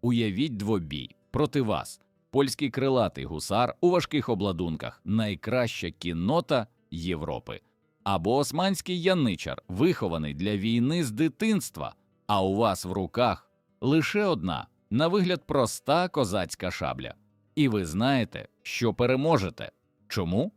Уявіть двобій проти вас. Польський крилатий гусар у важких обладунках найкраща кіннота Європи. Або османський яничар, вихований для війни з дитинства, а у вас в руках лише одна, на вигляд проста козацька шабля. І ви знаєте, що переможете. Чому?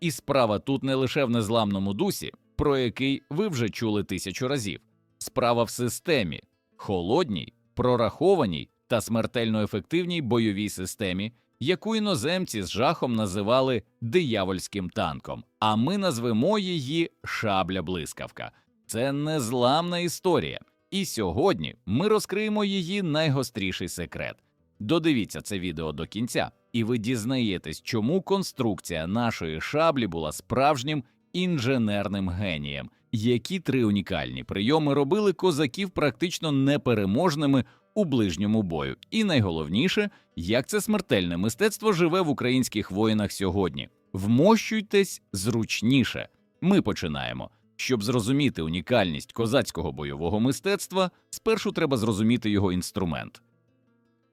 І справа тут не лише в незламному дусі, про який ви вже чули тисячу разів. Справа в системі, холодній, прорахованій та смертельно ефективній бойовій системі, яку іноземці з жахом називали диявольським танком, а ми назвемо її шабля блискавка. Це незламна історія. І сьогодні ми розкриємо її найгостріший секрет. Додивіться це відео до кінця, і ви дізнаєтесь, чому конструкція нашої шаблі була справжнім інженерним генієм, які три унікальні прийоми робили козаків практично непереможними у ближньому бою. І найголовніше, як це смертельне мистецтво живе в українських воїнах сьогодні. Вмощуйтесь зручніше. Ми починаємо. Щоб зрозуміти унікальність козацького бойового мистецтва, спершу треба зрозуміти його інструмент.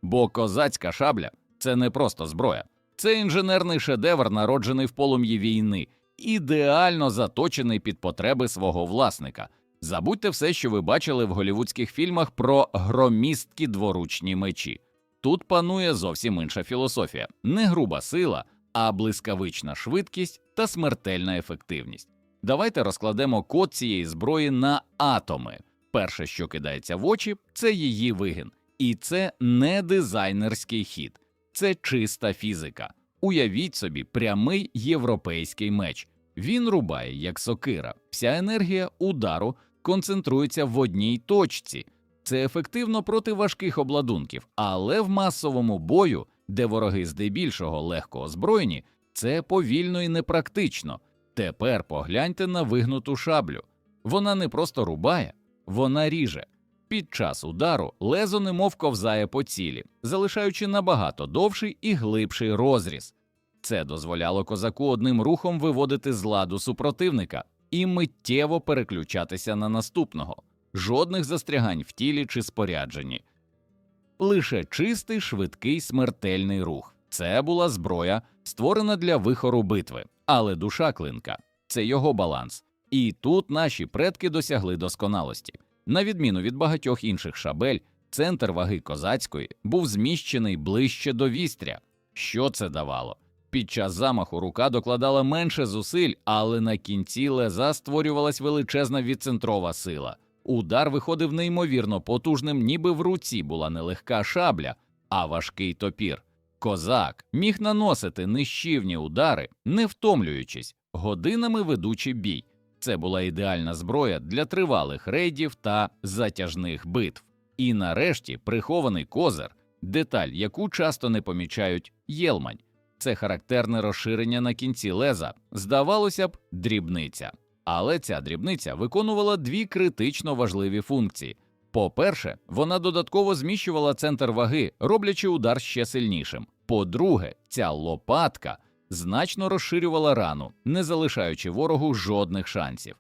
Бо козацька шабля це не просто зброя, це інженерний шедевр, народжений в полум'ї війни, ідеально заточений під потреби свого власника. Забудьте все, що ви бачили в голівудських фільмах про громісткі дворучні мечі. Тут панує зовсім інша філософія, не груба сила, а блискавична швидкість та смертельна ефективність. Давайте розкладемо код цієї зброї на атоми. Перше, що кидається в очі, це її вигін. І це не дизайнерський хід, це чиста фізика. Уявіть собі прямий європейський меч. Він рубає як сокира. Вся енергія удару концентрується в одній точці. Це ефективно проти важких обладунків, але в масовому бою, де вороги здебільшого легко озброєні, це повільно і непрактично. Тепер погляньте на вигнуту шаблю. Вона не просто рубає, вона ріже. Під час удару лезо немов ковзає по цілі, залишаючи набагато довший і глибший розріз. Це дозволяло козаку одним рухом виводити з ладу супротивника і миттєво переключатися на наступного, жодних застрягань в тілі чи спорядженні. Лише чистий, швидкий, смертельний рух. Це була зброя, створена для вихору битви, але душа клинка це його баланс. І тут наші предки досягли досконалості. На відміну від багатьох інших шабель, центр ваги козацької був зміщений ближче до вістря. Що це давало? Під час замаху рука докладала менше зусиль, але на кінці леза створювалась величезна відцентрова сила. Удар виходив неймовірно потужним, ніби в руці була не легка шабля, а важкий топір. Козак міг наносити нищівні удари, не втомлюючись, годинами ведучи бій. Це була ідеальна зброя для тривалих рейдів та затяжних битв. І нарешті прихований козир, деталь, яку часто не помічають єлмань. Це характерне розширення на кінці леза, здавалося б, дрібниця. Але ця дрібниця виконувала дві критично важливі функції. По-перше, вона додатково зміщувала центр ваги, роблячи удар ще сильнішим. По-друге, ця лопатка значно розширювала рану, не залишаючи ворогу жодних шансів.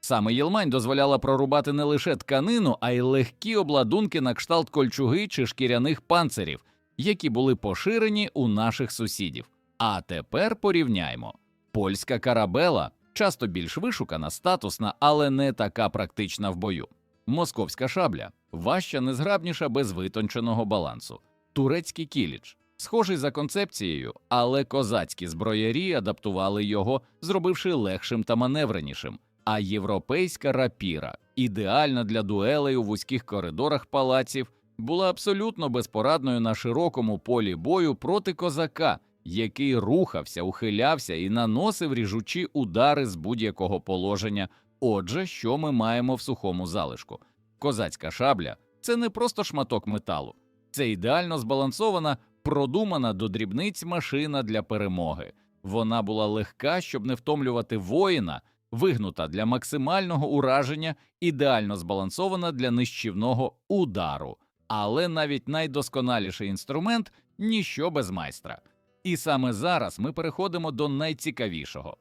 Саме Єлмань дозволяла прорубати не лише тканину, а й легкі обладунки на кшталт кольчуги чи шкіряних панцирів, які були поширені у наших сусідів. А тепер порівняймо: польська карабела часто більш вишукана, статусна, але не така практична в бою. Московська шабля важча, незграбніша без витонченого балансу. Турецький кіліч схожий за концепцією, але козацькі зброярі адаптували його, зробивши легшим та маневренішим. А європейська рапіра, ідеальна для дуелей у вузьких коридорах палаців, була абсолютно безпорадною на широкому полі бою проти козака, який рухався, ухилявся і наносив ріжучі удари з будь-якого положення. Отже, що ми маємо в сухому залишку? Козацька шабля це не просто шматок металу, це ідеально збалансована, продумана до дрібниць машина для перемоги. Вона була легка, щоб не втомлювати воїна, вигнута для максимального ураження, ідеально збалансована для нищівного удару. Але навіть найдосконаліший інструмент ніщо без майстра. І саме зараз ми переходимо до найцікавішого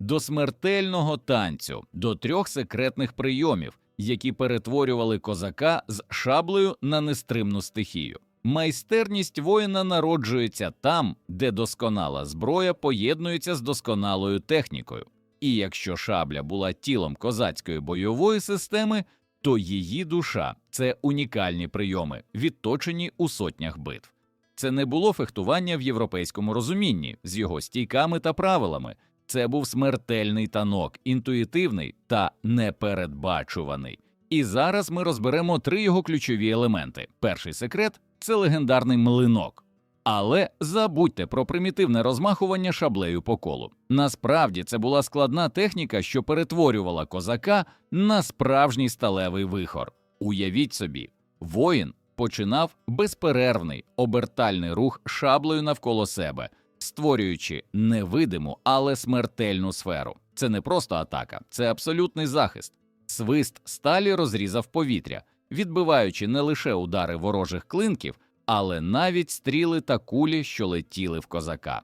до смертельного танцю, до трьох секретних прийомів, які перетворювали козака з шаблею на нестримну стихію. Майстерність воїна народжується там, де досконала зброя поєднується з досконалою технікою. І якщо шабля була тілом козацької бойової системи, то її душа це унікальні прийоми, відточені у сотнях битв. Це не було фехтування в європейському розумінні з його стійками та правилами. Це був смертельний танок, інтуїтивний та непередбачуваний. І зараз ми розберемо три його ключові елементи. Перший секрет це легендарний млинок. Але забудьте про примітивне розмахування шаблею по колу. Насправді це була складна техніка, що перетворювала козака на справжній сталевий вихор. Уявіть собі, воїн починав безперервний обертальний рух шаблею навколо себе, створюючи невидиму, але смертельну сферу. Це не просто атака, це абсолютний захист. Свист сталі розрізав повітря, відбиваючи не лише удари ворожих клинків, але навіть стріли та кулі, що летіли в козака.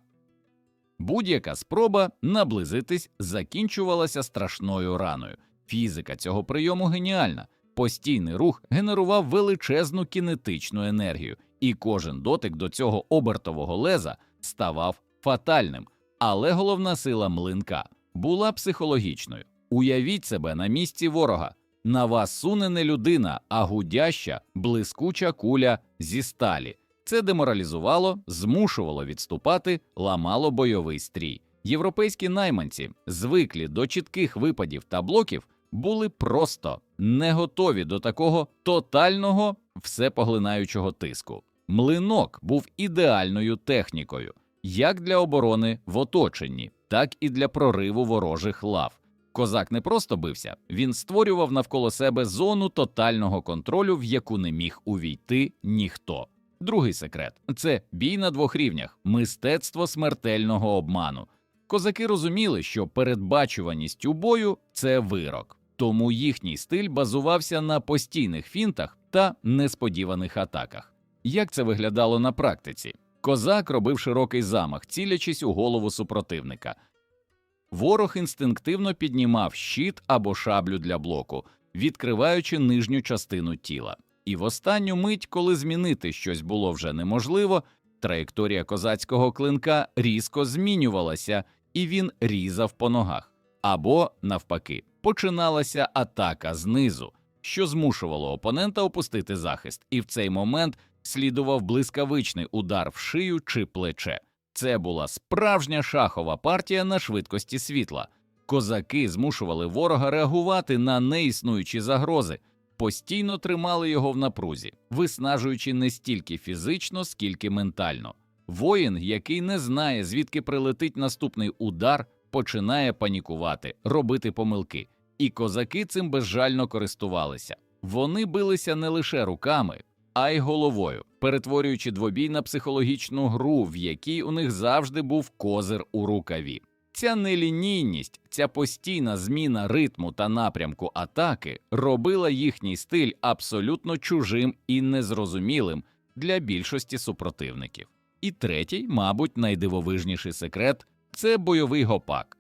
Будь-яка спроба наблизитись закінчувалася страшною раною. Фізика цього прийому геніальна. Постійний рух генерував величезну кінетичну енергію, і кожен дотик до цього обертового леза ставав фатальним. Але головна сила млинка була психологічною. Уявіть себе на місці ворога. На вас суне не людина, а гудяща, блискуча куля зі сталі. Це деморалізувало, змушувало відступати, ламало бойовий стрій. Європейські найманці, звиклі до чітких випадів та блоків, були просто не готові до такого тотального всепоглинаючого тиску. Млинок був ідеальною технікою як для оборони в оточенні, так і для прориву ворожих лав. Козак не просто бився, він створював навколо себе зону тотального контролю, в яку не міг увійти ніхто. Другий секрет це бій на двох рівнях, мистецтво смертельного обману. Козаки розуміли, що передбачуваність у бою це вирок, тому їхній стиль базувався на постійних фінтах та несподіваних атаках. Як це виглядало на практиці? Козак робив широкий замах, цілячись у голову супротивника. Ворог інстинктивно піднімав щит або шаблю для блоку, відкриваючи нижню частину тіла. І в останню мить, коли змінити щось було вже неможливо, траєкторія козацького клинка різко змінювалася, і він різав по ногах. Або, навпаки, починалася атака знизу, що змушувало опонента опустити захист, і в цей момент слідував блискавичний удар в шию чи плече. Це була справжня шахова партія на швидкості світла. Козаки змушували ворога реагувати на неіснуючі загрози, постійно тримали його в напрузі, виснажуючи не стільки фізично, скільки ментально. Воїн, який не знає, звідки прилетить наступний удар, починає панікувати, робити помилки, і козаки цим безжально користувалися. Вони билися не лише руками, а й головою, перетворюючи двобій на психологічну гру, в якій у них завжди був козир у рукаві. Ця нелінійність, ця постійна зміна ритму та напрямку атаки робила їхній стиль абсолютно чужим і незрозумілим для більшості супротивників. І третій, мабуть, найдивовижніший секрет це бойовий гопак.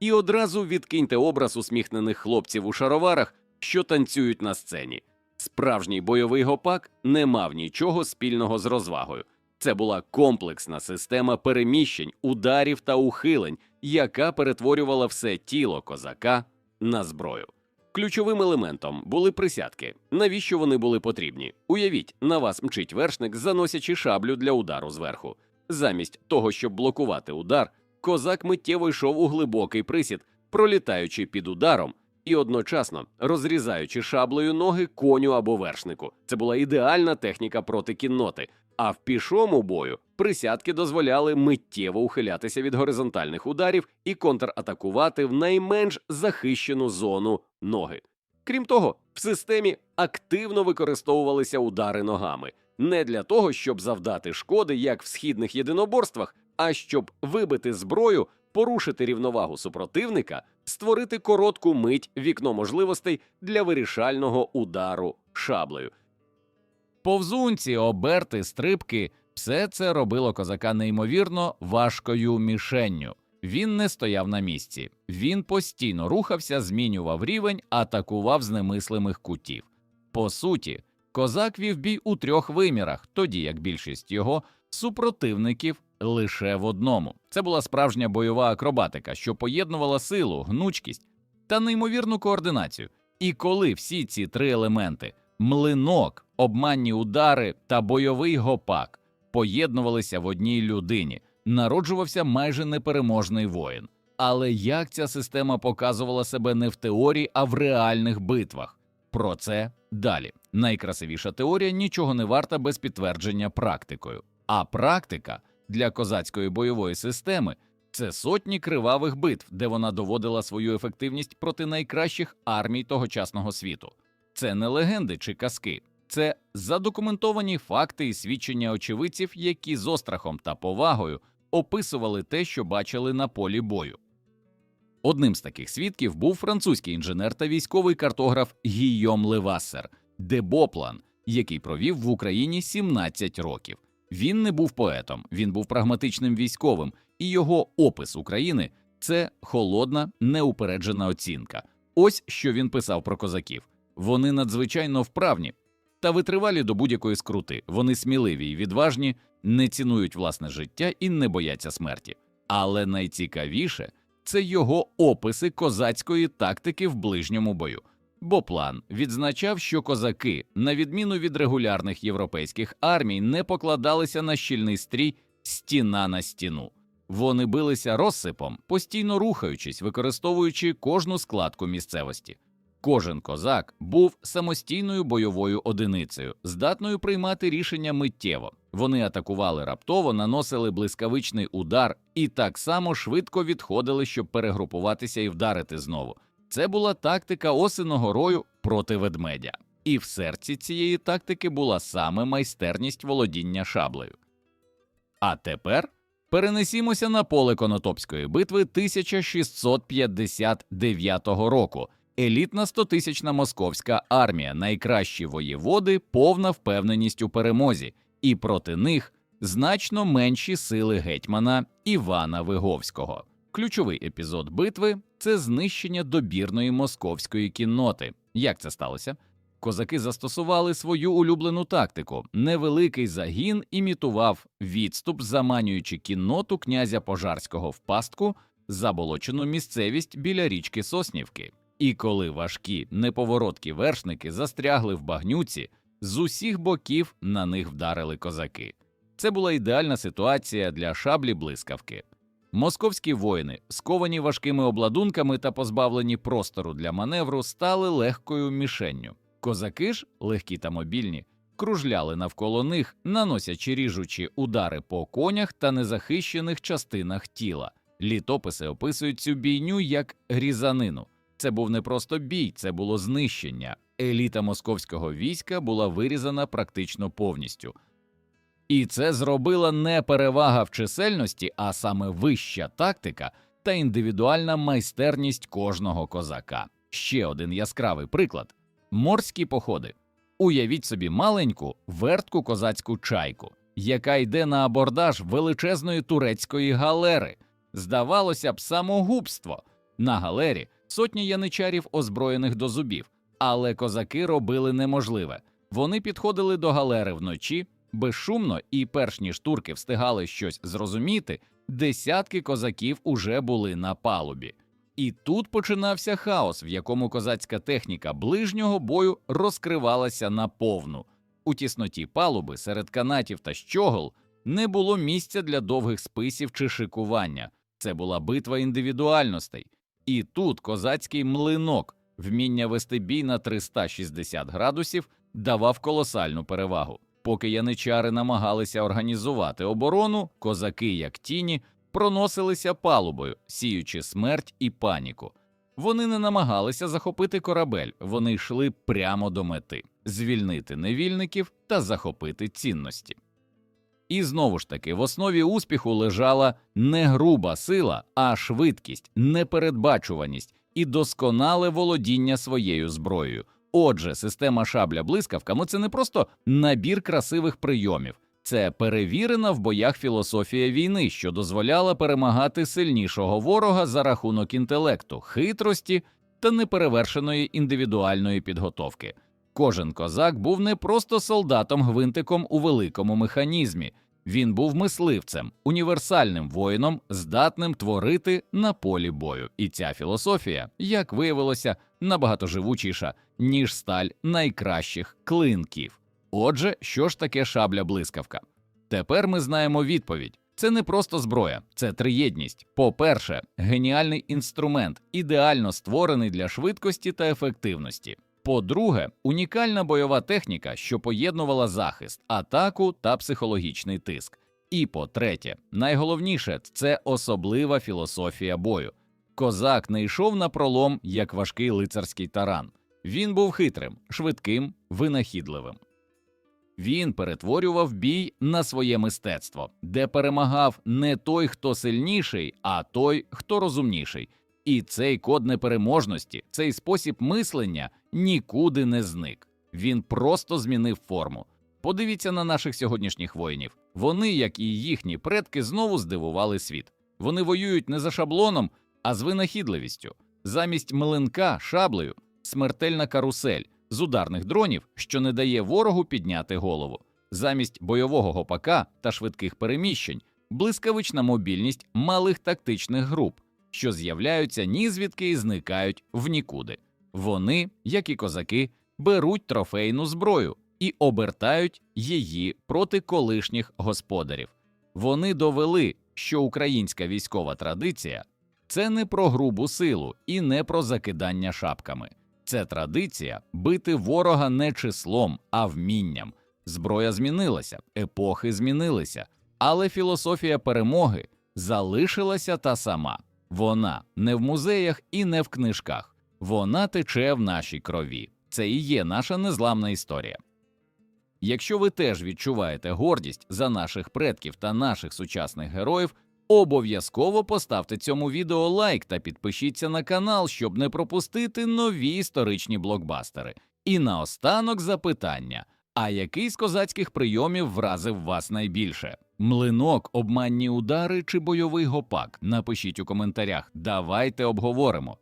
І одразу відкиньте образ усміхнених хлопців у шароварах, що танцюють на сцені. Справжній бойовий гопак не мав нічого спільного з розвагою. Це була комплексна система переміщень, ударів та ухилень, яка перетворювала все тіло козака на зброю. Ключовим елементом були присядки. Навіщо вони були потрібні? Уявіть, на вас мчить вершник, заносячи шаблю для удару зверху. Замість того, щоб блокувати удар, козак миттєво йшов у глибокий присід, пролітаючи під ударом і одночасно розрізаючи шаблею ноги коню або вершнику. Це була ідеальна техніка проти кінноти. А в пішому бою присядки дозволяли миттєво ухилятися від горизонтальних ударів і контратакувати в найменш захищену зону ноги. Крім того, в системі активно використовувалися удари ногами не для того, щоб завдати шкоди, як в східних єдиноборствах, а щоб вибити зброю, порушити рівновагу супротивника, створити коротку мить вікно можливостей для вирішального удару шаблею. Повзунці, оберти, стрибки все це робило козака неймовірно важкою мішенню. Він не стояв на місці, він постійно рухався, змінював рівень, атакував з немислимих кутів. По суті, козак вів бій у трьох вимірах, тоді як більшість його супротивників лише в одному. Це була справжня бойова акробатика, що поєднувала силу, гнучкість та неймовірну координацію. І коли всі ці три елементи млинок, обманні удари та бойовий гопак поєднувалися в одній людині, народжувався майже непереможний воїн. Але як ця система показувала себе не в теорії, а в реальних битвах? Про це далі. Найкрасивіша теорія нічого не варта без підтвердження практикою. А практика для козацької бойової системи це сотні кривавих битв, де вона доводила свою ефективність проти найкращих армій тогочасного світу. Це не легенди чи казки, це задокументовані факти і свідчення очевидців, які з острахом та повагою описували те, що бачили на полі бою. Одним з таких свідків був французький інженер та військовий картограф Гійом Левассер, де Боплан, який провів в Україні 17 років. Він не був поетом, він був прагматичним військовим, і його опис України це холодна, неупереджена оцінка. Ось що він писав про козаків. Вони надзвичайно вправні та витривалі до будь-якої скрути. Вони сміливі й відважні, не цінують власне життя і не бояться смерті. Але найцікавіше це його описи козацької тактики в ближньому бою. Бо план відзначав, що козаки, на відміну від регулярних європейських армій, не покладалися на щільний стрій стіна на стіну. Вони билися розсипом, постійно рухаючись, використовуючи кожну складку місцевості. Кожен козак був самостійною бойовою одиницею, здатною приймати рішення миттєво. Вони атакували раптово, наносили блискавичний удар і так само швидко відходили, щоб перегрупуватися і вдарити знову. Це була тактика осиного рою проти ведмедя, і в серці цієї тактики була саме майстерність володіння шаблею. А тепер перенесімося на поле Конотопської битви 1659 року. Елітна стотисячна московська армія, найкращі воєводи, повна впевненість у перемозі, і проти них значно менші сили гетьмана Івана Виговського. Ключовий епізод битви це знищення добірної московської кінноти. Як це сталося? Козаки застосували свою улюблену тактику. Невеликий загін імітував відступ, заманюючи кінноту князя Пожарського в пастку, заболочену місцевість біля річки Соснівки. І коли важкі неповороткі вершники застрягли в багнюці, з усіх боків на них вдарили козаки. Це була ідеальна ситуація для шаблі блискавки. Московські воїни, сковані важкими обладунками та позбавлені простору для маневру, стали легкою мішенню. Козаки ж, легкі та мобільні, кружляли навколо них, наносячи ріжучі удари по конях та незахищених частинах тіла. Літописи описують цю бійню як різанину. Це був не просто бій, це було знищення. Еліта московського війська була вирізана практично повністю. І це зробила не перевага в чисельності, а саме вища тактика та індивідуальна майстерність кожного козака. Ще один яскравий приклад морські походи. Уявіть собі маленьку вертку козацьку чайку, яка йде на абордаж величезної турецької галери. Здавалося б, самогубство. На галері сотні яничарів, озброєних до зубів, але козаки робили неможливе. Вони підходили до галери вночі безшумно, і, перш ніж турки встигали щось зрозуміти, десятки козаків уже були на палубі. І тут починався хаос, в якому козацька техніка ближнього бою розкривалася наповну. У тісноті палуби серед канатів та щогол не було місця для довгих списів чи шикування. Це була битва індивідуальностей. І тут козацький млинок, вміння вести бій на 360 градусів, давав колосальну перевагу. Поки яничари намагалися організувати оборону, козаки, як тіні, проносилися палубою, сіючи смерть і паніку. Вони не намагалися захопити корабель, вони йшли прямо до мети звільнити невільників та захопити цінності. І знову ж таки, в основі успіху лежала не груба сила, а швидкість, непередбачуваність і досконале володіння своєю зброєю. Отже, система шабля блискавками це не просто набір красивих прийомів, Це перевірена в боях філософія війни, що дозволяла перемагати сильнішого ворога за рахунок інтелекту, хитрості та неперевершеної індивідуальної підготовки. Кожен козак був не просто солдатом-гвинтиком у великому механізмі, він був мисливцем, універсальним воїном, здатним творити на полі бою. І ця філософія, як виявилося, набагато живучіша, ніж сталь найкращих клинків. Отже, що ж таке шабля блискавка? Тепер ми знаємо відповідь. Це не просто зброя, це триєдність. По-перше, геніальний інструмент, ідеально створений для швидкості та ефективності. По-друге, унікальна бойова техніка, що поєднувала захист, атаку та психологічний тиск. І по-третє, найголовніше це особлива філософія бою. Козак не йшов на пролом як важкий лицарський таран. Він був хитрим, швидким, винахідливим. Він перетворював бій на своє мистецтво, де перемагав не той, хто сильніший, а той, хто розумніший. І цей код непереможності, цей спосіб мислення нікуди не зник. Він просто змінив форму. Подивіться на наших сьогоднішніх воїнів. Вони, як і їхні предки, знову здивували світ. Вони воюють не за шаблоном, а з винахідливістю. Замість млинка шаблею смертельна карусель з ударних дронів, що не дає ворогу підняти голову. Замість бойового гопака та швидких переміщень, блискавична мобільність малих тактичних груп, що з'являються нізвідки і зникають в нікуди. Вони, як і козаки, беруть трофейну зброю і обертають її проти колишніх господарів. Вони довели, що українська військова традиція це не про грубу силу і не про закидання шапками. Це традиція бити ворога не числом, а вмінням. Зброя змінилася, епохи змінилися, але філософія перемоги залишилася та сама. Вона не в музеях і не в книжках. Вона тече в нашій крові. Це і є наша незламна історія. Якщо ви теж відчуваєте гордість за наших предків та наших сучасних героїв, обов'язково поставте цьому відео лайк та підпишіться на канал, щоб не пропустити нові історичні блокбастери. І наостанок запитання: а який з козацьких прийомів вразив вас найбільше? Млинок, обманні удари чи бойовий гопак? Напишіть у коментарях. Давайте обговоримо.